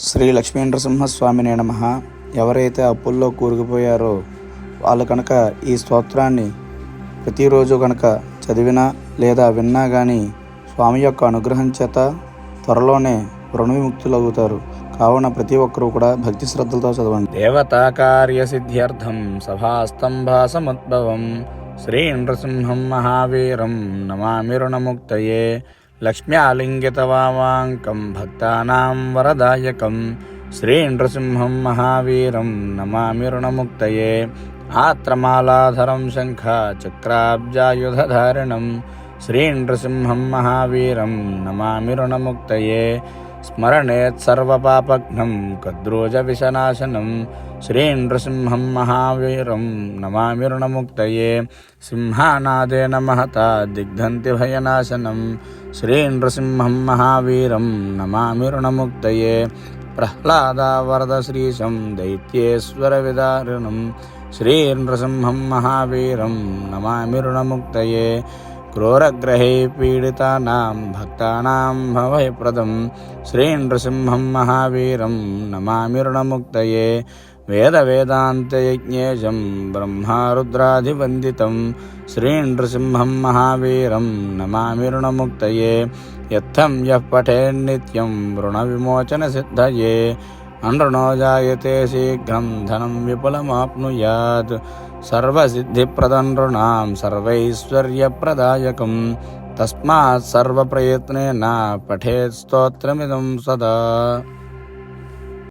శ్రీ లక్ష్మీ నరసింహస్వామినే నమ. ఎవరైతే అప్పుల్లో కూరుకుపోయారో వాళ్ళు కనుక ఈ స్తోత్రాన్ని ప్రతిరోజు కనుక చదివినా లేదా విన్నా కానీ స్వామి యొక్క అనుగ్రహం చేత త్వరలోనే రుణ విముక్తులవుతారు కావున ప్రతి ఒక్కరూ కూడా భక్తి శ్రద్ధలతో చదవండి. దేవతా కార్యసిద్ధ్యర్థం సభాస్తంభాసముద్భవం. శ్రీ నృసింహం మహావీరం నమామి రుణముక్తయే. లక్ష్మ్యాలింగితవామాంకం భక్తానాం వరదాయకం. శ్రీ నృసింహం మహావీరం నమామి రుణముక్తయే ఆత్రమాలాధరం శంఖ చక్రాబ్జాయుధారిణం శ్రీ నృసింహం మహావీరం నమామి రుణముక్తయే స్మరణేత్ సర్వపాపఘ్నం కద్రోజవిషనాశనం శ్రీ నృసింహం మహావీరం నమామి రుణముక్తయే సింహానాదేన మహత దిగ్ధంతి భయనాశనం శ్రీ మహావీరం నమామి రుణముక్తయే ప్రహ్లాదావరద శ్రీశం దైత్యేశ్వర విదారిణం క్రూరగ్రహే పీడితానాం భక్తానాం భవయప్రదం శ్రీ నృసింహం మహావీరం నమామి రుణముక్తయే. వేద వేదాంతయజ్ఞేశం బ్రహ్మారుద్రాధివందితం. శ్రీ నృసింహం మహావీరం నమామి రుణముక్తయే. యత్థం యః పఠేన్నిత్యం రుణవిమోచన సిద్ధయే. అనృణో జాయతే శీఘ్రం ధనం విపులమాప్నుయాత్ సర్వసిద్ధిప్రదం నృణాం సర్వైశ్వర్యప్రదాయకం తస్మాత్ సర్వప్రయత్నేన పఠేత్ స్తోత్రమిదం సదా